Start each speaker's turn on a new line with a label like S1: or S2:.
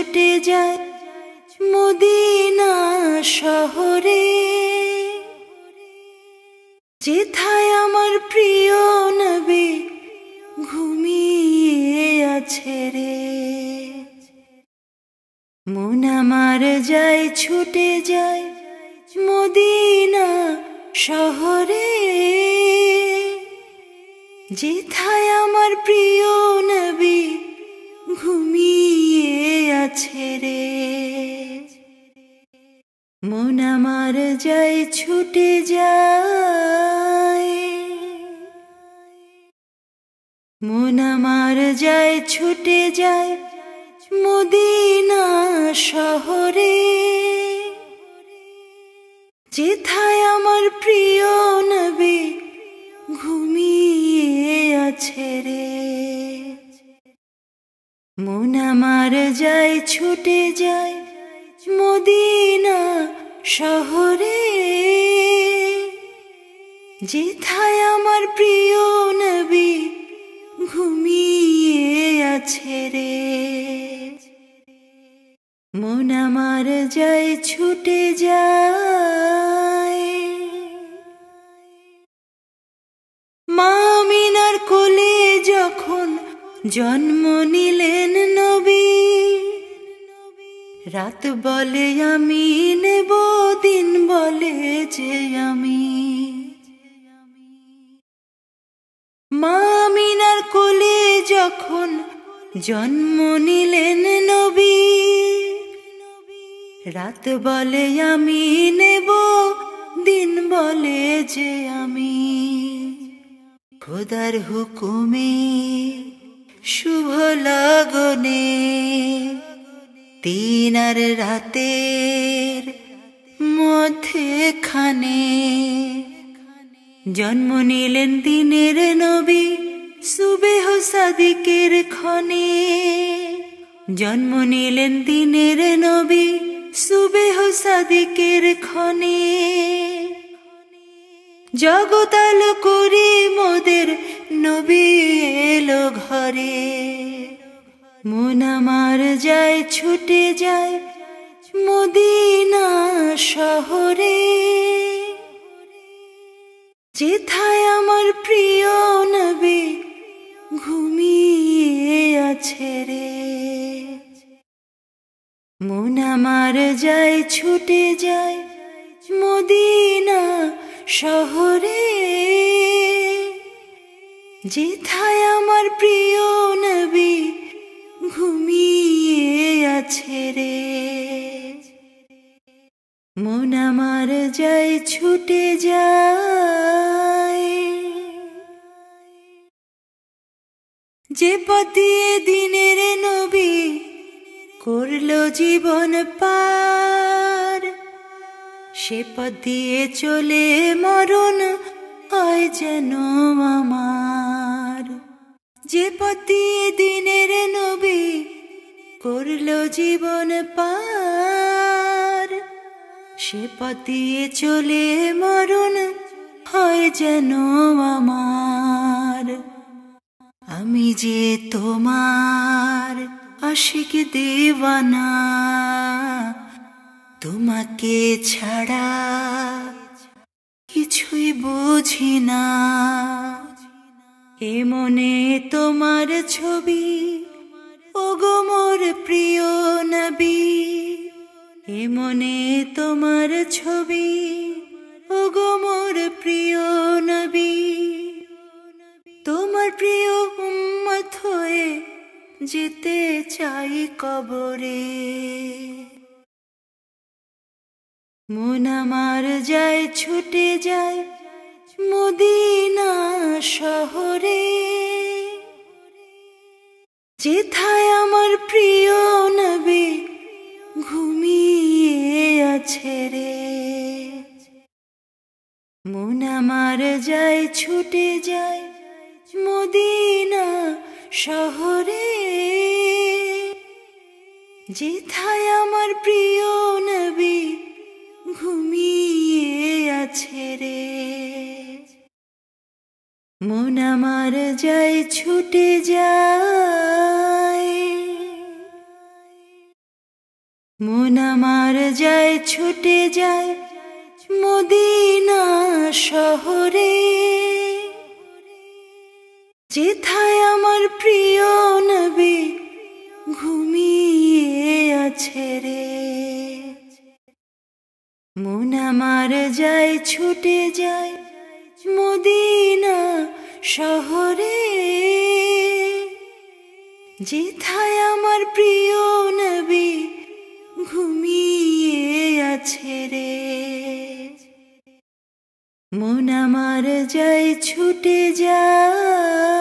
S1: ছুটে যায় মদিনা শহরে। যেথায় আমার প্রিয় নবী ঘুমিয়ে আছে রে। মন আমার যায় ছুটে যায় মদিনা শহরে। যেথায় আমার প্রিয় যায়, ছুটে যায়। মন আমার যায়, ছুটে যায় মদিনা শহরে। যেথায় আমার প্রিয় নবী ঘুমিয়ে আছে রে। মন আমার যায়, ছুটে যায় মদিনা শহরে। যেথায় আমার প্রিয় নবী ঘুমিয়ে আছে রে। মন আমার যায় ছুটে যায়। মামিনার কোলে যখন জন্ম নিলেন নবী রাত বলে আমি নেব, দিন বলে যে আমি। মামিনার কোলে যখন জন্ম নিলেন নবী, রাত বলে আমি নেব, দিন বলে যে আমি। খোদার হুকুমে শুভ লগনে তিন আর রাতের মধ্যেখানে জন্ম নিলেন দিনের নবী সুবেহ সাদিকের ক্ষণে। জন্ম নিলেন দিনের নবী সুবেহ সাদিকের ক্ষণে। জগতাল করে মোদের নবী এলো ঘরে। মন আমার যায়, ছুটে যায় মদিনা শহরে। যেথায় আমার প্রিয় নবী ঘুমিয়ে আছে রে। মন আমার যায়, ছুটে যায় মদিনা শহরে। যেথায় আমার প্রিয় আমার যায় ছুটে যায়। যে পথে দিনের নবী করল জীবন পার, সে পথ দিয়ে চলে মরণ হয় যেন আমার। যে দিয়ে দিনের নবী করল জীবন পার সে পথ দিয়ে চলে মরণ হয় যেন আমার। আমি যে তোমার আশিক দেওয়ানা, তোমাকে ছাড়া কিছুই বুঝি না। এ মনে তোমার ছবি ও গো মোর প্রিয় নবী এ মনে তোমার ছবি ও গো মোর প্রিয় নবী। তোমার প্রিয় উম্মত হয়ে যেতে চাই কবরে। মন আমার যায়, ছুটে যায় মদিনা শহরে। যেথায় আমার প্রিয় রে মন আমার যায়, ছুটে যায় মদিনা শহরে। যেথায় আমার প্রিয় নবী ঘুমিয়ে আছে রে। মন আমার যায়, ছুটে যায় মন আমার যায়, ছুটে যায় মদিনা শহরে। যেথায় আমার প্রিয় নবী ঘুমিয়ে আছে রে। মন আমার যায়, ছুটে যায় মদিনা শহরে। যেথায় আমার প্রিয় নবী রে মন আমার যাই ছুটে যায়।